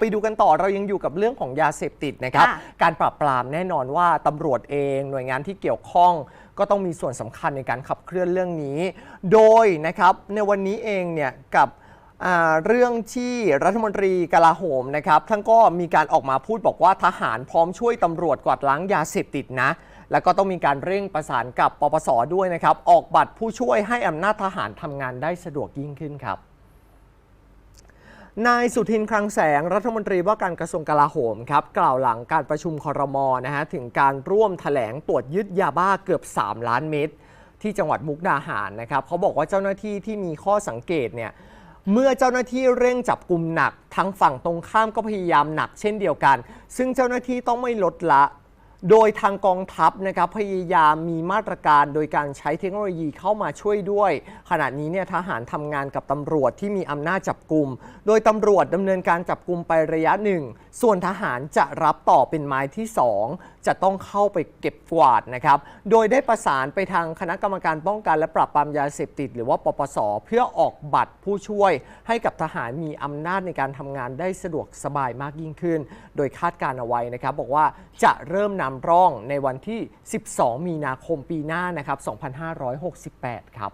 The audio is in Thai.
ไปดูกันต่อเรายังอยู่กับเรื่องของยาเสพติดนะครับ ค่ะ การปราบปรามแน่นอนว่าตำรวจเองหน่วยงานที่เกี่ยวข้อง ก็ต้องมีส่วนสำคัญในการขับเคลื่อนเรื่องนี้ โดยนะครับในวันนี้เองเนี่ยกับอ่าเรื่องที่รัฐมนตรีกลาโหมนะครับท่านก็มีการออกมาพูดบอกว่าทหารพร้อมช่วยตำรวจกวาดล้างยาเสพติดนะ แล้วก็ต้องมีการเร่งประสานกับปปสด้วยนะครับ ออกบัตรผู้ช่วยให้อำนาจทหารทำงานได้สะดวกยิ่งขึ้นครับ นายสุทินคลังแสงรัฐมนตรีว่าการกระทรวงกลาโหมครับกล่าวหลังการประชุมคอรมอนะฮะถึงการร่วมแถลงตรวจยึดยาบ้าเกือบ 3 ล้านเม็ดที่จังหวัดมุกดาหารนะครับเขาบอกว่าเจ้าหน้าที่ที่มีข้อสังเกตเนี่ยเมื่อเจ้าหน้าที่เร่งจับกลุ่มหนัก ทั้งฝั่งตรงข้ามก็พยายามหนักเช่นเดียวกัน ซึ่งเจ้าหน้าที่ต้องไม่ลดละ โดยทางกองทัพนะครับพยายามมีมาตรการโดยการใช้เทคโนโลยีเข้ามาช่วยด้วย ขณะนี้เนี่ยทหารทำงานกับตำรวจที่มีอำนาจจับกลุ่ม โดยตำรวจดำเนินการจับกลุ่มไประยะหนึ่งส่วนทหารจะรับต่อเป็นไม้ที่ 2 จะต้องเข้าไปเก็บกวาดนะครับ โดยได้ประสานไปทางคณะกรรมการป้องกันและปราบปรามยาเสพติด หรือว่าปปส เพื่อออกบัตรผู้ช่วย ให้กับทหารมีอำนาจในการทำงานได้สะดวกสบายมากยิ่งขึ้น โดยคาดการณ์เอาไว้นะครับ บอกว่าจะเริ่มนำร่องในวันที่ 12 มีนาคมปีหน้านะครับ 2568 ครับ